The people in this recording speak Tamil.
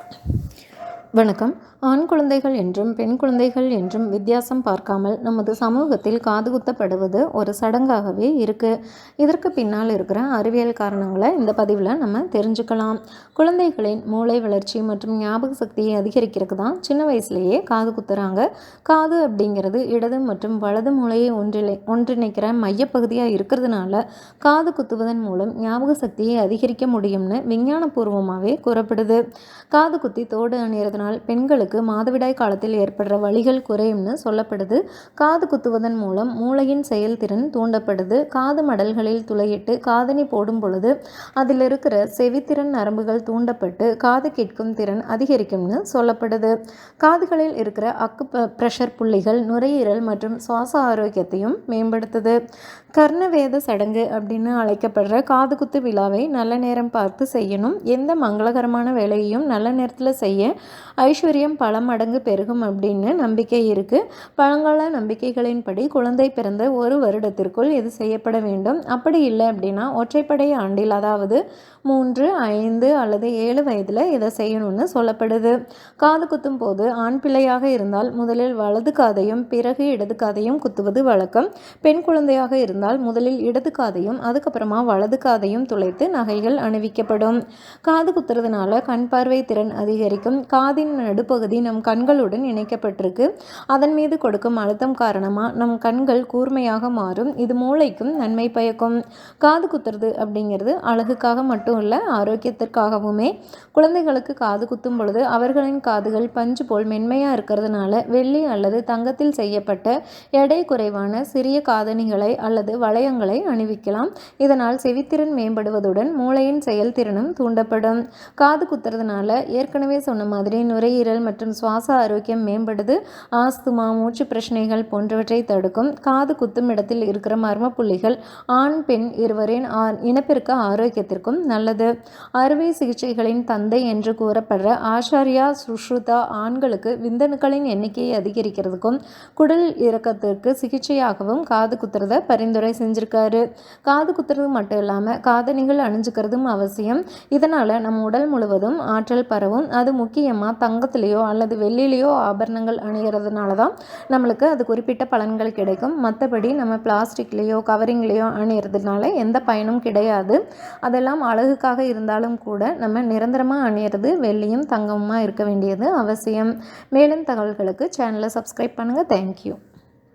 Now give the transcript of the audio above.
Thank you வணக்கம். ஆண் குழந்தைகள் என்றும் பெண் குழந்தைகள் என்றும் வித்தியாசம் பார்க்காமல் நமது சமூகத்தில் காது குத்தப்படுவது ஒரு சடங்காகவே இருக்குது இதற்கு பின்னால் இருக்கிற அறிவியல் காரணங்களை இந்த பதிவில் நம்ம தெரிஞ்சுக்கலாம். குழந்தைகளின் மூளை வளர்ச்சி மற்றும் ஞாபக சக்தியை அதிகரிக்கிறதுக்கு தான் சின்ன வயசுலேயே காது குத்துறாங்க. காது அப்படிங்கிறது இடது மற்றும் வலது மூளையை ஒன்றிலை ஒன்றிணைக்கிற மையப்பகுதியாக இருக்கிறதுனால காது குத்துவதன் மூலம் ஞாபக சக்தியை அதிகரிக்க முடியும்னு விஞ்ஞானபூர்வமாகவே கூறப்படுது. காது குத்தி தோடு அணியறதுனால் பெண்களுக்கு மாதவிடாய் காலத்தில் ஏற்படுற வழிகள் குறையும்னு சொல்லப்படுது. காது குத்துவதன் மூலம் மூளையின் செயல்திறன் தூண்டப்படுது. காது மடல்களில் துளையிட்டு காதணி போடும் பொழுது அதில் இருக்கிற செவித்திறன் நரம்புகள் தூண்டப்பட்டு காது கேட்கும் திறன் அதிகரிக்கும்னு சொல்லப்படுது. காதுகளில் இருக்கிற அக்கு ப்ரெஷர் புள்ளிகள் நுரையீரல் மற்றும் சுவாச ஆரோக்கியத்தையும் மேம்படுத்துது. கர்ணவேத சடங்கு அப்படின்னு அழைக்கப்படுற காது குத்து விழாவை நல்ல நேரம் பார்த்து செய்யணும். எந்த மங்களகரமான வேலையையும் நல்ல நேரத்தில் செய்ய ஐஸ்வர்யம் பல மடங்கு பெருகும் அப்படின்னு நம்பிக்கை இருக்குது பழங்கால நம்பிக்கைகளின்படி குழந்தை பிறந்த ஒரு வருடத்திற்குள் இது செய்யப்பட வேண்டும். அப்படி இல்லை அப்படின்னா ஒற்றைப்படை ஆண்டில் அதாவது மூன்று ஐந்து அல்லது ஏழு வயதில் இதை செய்யணும்னு சொல்லப்படுது. காது குத்தும் போது ஆண் பிள்ளையாக இருந்தால் முதலில் வலது காதையும் பிறகு இடது காதையும் குத்துவது வழக்கம். பெண் குழந்தையாக இருந்தால் முதலில் இடது காதையும் அதுக்கப்புறமா வலது காதையும் துளைத்து நகைகள் அணிவிக்கப்படும். காது குத்துறதுனால கண் பார்வை திறன் அதிகரிக்கும். காதின் நடுப்பகுதி நம் கண்களுடன் இணைக்கப்பட்டிருக்கு. அதன் மீது கொடுக்கும் அழுத்தம் காரணமாக நம் கண்கள் கூர்மையாக மாறும். இது மூளைக்கும் நன்மை பயக்கும். காது குத்துறது அப்படிங்கிறது அழகுக்காக மட்டும் இல்லை ஆரோக்கியத்திற்காகவுமே. குழந்தைகளுக்கு காது குத்தும் பொழுது அவர்களின் காதுகள் பஞ்சு போல் மென்மையாக இருக்கிறதுனால வெள்ளி அல்லது தங்கத்தில் செய்யப்பட்ட எடை குறைவான சிறிய காதணிகளை அல்லது வளையங்களை அணிவிக்கலாம். இதனால் செவித்திறன் மேம்படுவதுடன் மூளையின் செயல்திறனும் தூண்டப்படும். காது குத்துறதுனால ஏற்கனவே சொன்ன மாதிரி நுரையீரல் மற்றும் சுவாச ஆரோக்கியம் மேம்படுது ஆஸ்துமா மூச்சு பிரச்சனைகள் போன்றவற்றை தடுக்கும் காது குத்தும் இடத்தில் இருக்கிற மர்ம புள்ளிகள் ஆண் பெண் இருவரின் இனப்பெருக்க ஆரோக்கியத்திற்கும் நல்லது. அறுவை சிகிச்சைகளின் தந்தை என்று கூறப்படுற ஆச்சாரியா சுஷ்ருதா ஆண்களுக்கு விந்தணுக்களின் எண்ணிக்கையை அதிகரிக்கிறதுக்கும் குடல் இறக்கத்திற்கு சிகிச்சையாகவும் காது குத்துறத பரிந்துரை செஞ்சிருக்காரு. காது குத்துறது மட்டும் இல்லாமல் காதணிகள் அணிஞ்சுக்கிறதும் அவசியம். இதனால் நம் உடல் முழுவதும் ஆற்றல் பரவும். அது முக்கியமாக தங்கத்திலேயோ அல்லது வெள்ளிலேயோ ஆபரணங்கள் அணிகிறதுனால தான் நம்மளுக்கு அது குறிப்பிட்ட பலன்கள் கிடைக்கும். மற்றபடி நம்ம பிளாஸ்டிக்லேயோ கவரிங்லேயோ அணிகிறதுனால எந்த பயனும் கிடையாது. அதெல்லாம் அழகுக்காக இருந்தாலும் கூட நம்ம நிரந்தரமாக அணியிறது வெள்ளியும் தங்கமுமாக இருக்க வேண்டியது அவசியம். மேலும் தகவல்களுக்கு சேனலை சப்ஸ்கிரைப் பண்ணுங்கள் தேங்க்யூ